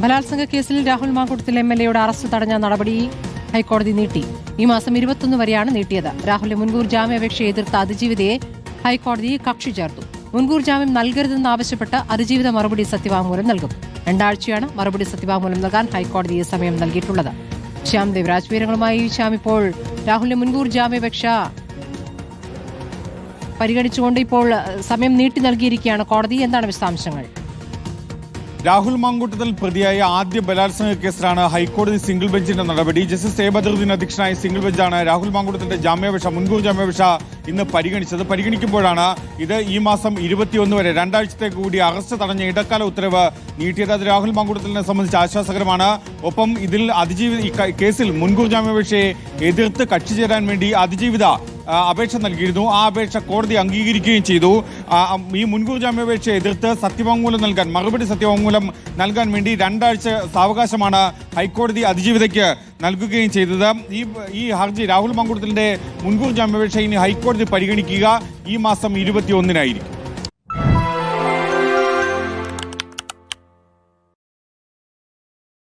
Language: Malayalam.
ബലാത്സംഗ കേസിൽ രാഹുൽ മാക്കൂട്ടത്തിൽ എം എൽ എയുടെ അറസ്റ്റ് തടഞ്ഞ നടപടി ഹൈക്കോടതി നീട്ടി. ഈ മാസം ഇരുപത്തൊന്ന് വരെയാണ് നീട്ടിയത്. രാഹുലിന്റെ മുൻകൂർ ജാമ്യാപേക്ഷയെ എതിർത്ത അതിജീവിതയെ ഹൈക്കോടതി കക്ഷി ചേർത്തു. മുൻകൂർ ജാമ്യം നൽകരുതെന്നാവശ്യപ്പെട്ട് അതിജീവിത മറുപടി സത്യവാങ്മൂലം നൽകും. രണ്ടാഴ്ചയാണ് മറുപടി സത്യവാങ്മൂലം നൽകാൻ ഹൈക്കോടതി സമയം നൽകിയിട്ടുള്ളത്. ശ്യാം ദേവരാജ് വിവരങ്ങളുമായി ശ്യാം ഇപ്പോൾ രാഹുലിന്റെ മുൻകൂർ ജാമ്യാപേക്ഷ പരിഗണിച്ചുകൊണ്ട് ഇപ്പോൾ സമയം നീട്ടി നൽകിയിരിക്കുകയാണ് കോടതി. എന്താണ് വിശദാംശങ്ങൾ? രാഹുൽ മാങ്കൂട്ടത്തിൽ പ്രതിയായ ആദ്യ ബലാത്സംഗ കേസിലാണ് ഹൈക്കോടതി സിംഗിൾ ബെഞ്ചിന്റെ നടപടി. ജസ്റ്റിസ് എ ബദറുദ്ദീൻ അധ്യക്ഷനായ സിംഗിൾ ബെഞ്ചാണ് രാഹുൽ മാങ്കൂട്ടത്തിന്റെ ജാമ്യാപേക്ഷ മുൻകൂർ ജാമ്യാപേക്ഷ ഇന്ന് പരിഗണിച്ചത്. പരിഗണിക്കുമ്പോഴാണ് ഇത് ഈ മാസം ഇരുപത്തിയൊന്ന് വരെ രണ്ടാഴ്ചത്തെ കൂടി അറസ്റ്റ് തടഞ്ഞ ഇടക്കാല ഉത്തരവ് നീട്ടിയത്. അത് രാഹുൽ മാങ്കൂട്ടത്തിനെ സംബന്ധിച്ച് ആശ്വാസകരമാണ്. ഒപ്പം ഇതിൽ അതിജീവി കേസിൽ മുൻകൂർ ജാമ്യാപേക്ഷയെ എതിർത്ത് കക്ഷി ചേരാൻ വേണ്ടി അതിജീവിത അപേക്ഷ നൽകിയിരുന്നു. ആ അപേക്ഷ കോടതി അംഗീകരിക്കുകയും ചെയ്തു. ഈ മുൻകൂർ ജാമ്യാപേക്ഷ എതിർത്ത് സത്യവാങ്മൂലം നൽകാൻ മറുപടി സത്യവാങ്മൂലം നൽകാൻ വേണ്ടി രണ്ടാഴ്ച സാവകാശമാണ് ഹൈക്കോടതി അതിജീവിതയ്ക്ക് നൽകുകയും ചെയ്തത്. ഈ ഈ ഹർജി രാഹുൽ മങ്കുടത്തിന്റെ മുൻകൂർ ജാമ്യാപേക്ഷ ഇനി ഹൈക്കോടതി പരിഗണിക്കുക ഈ മാസം ഇരുപത്തിയൊന്നിനായിരിക്കും.